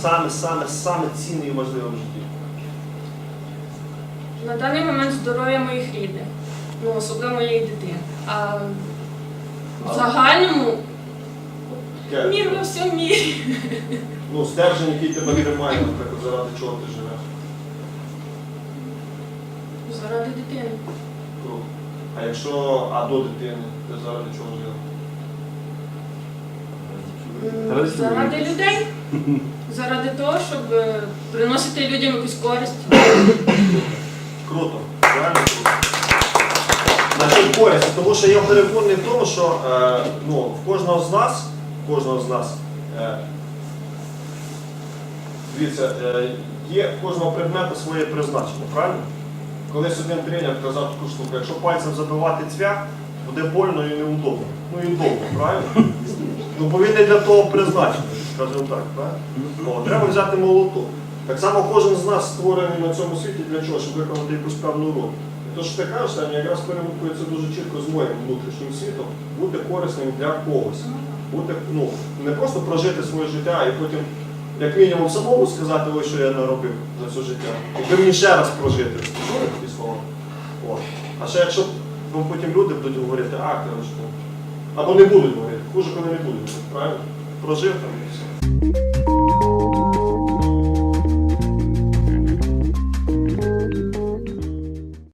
саме, саме, саме цінне і важливе в житті? На даний момент здоров'я моїх рідних, ну особливо моєї дитини. А в загальному мір во всьому мірі. Ну, стержень, який тебе тримає, наприклад, заради чого ти живеш. Заради дитини. Круто. А якщо, а до дитини, ти заради чого жив? Заради людей. Заради того, щоб е, приносити людям якусь користь. Круто, реально круто. Значить, користь, тому що я переконаний в тому, що е, ну, в кожного з нас, кожного з нас, е, дивіться, е, є в кожного предмета своє призначення, правильно? Колись один тренер казав таку штуку, якщо пальцем забивати цвях, буде больно і неудобно. Ну і довго, правильно? Ну, бо він не для того призначений, скажімо так, правильно? О, треба взяти молоток. Так само кожен з нас створений на цьому світі для чого? Щоб виконати якусь певну роль. Що ти кажеш, там якраз перемикується дуже чітко з моїм внутрішнім світом, бути корисним для когось. Бути, ну, не просто прожити своє життя і потім, як мінімум, самому сказати, ось що я наробив за це життя. Якби мені ще раз прожити, чули такі слова? О. А ще якщо ну, потім люди будуть говорити, а, коротше, або не будуть говорити, хуже, коли не будуть, правильно? Прожив там і все.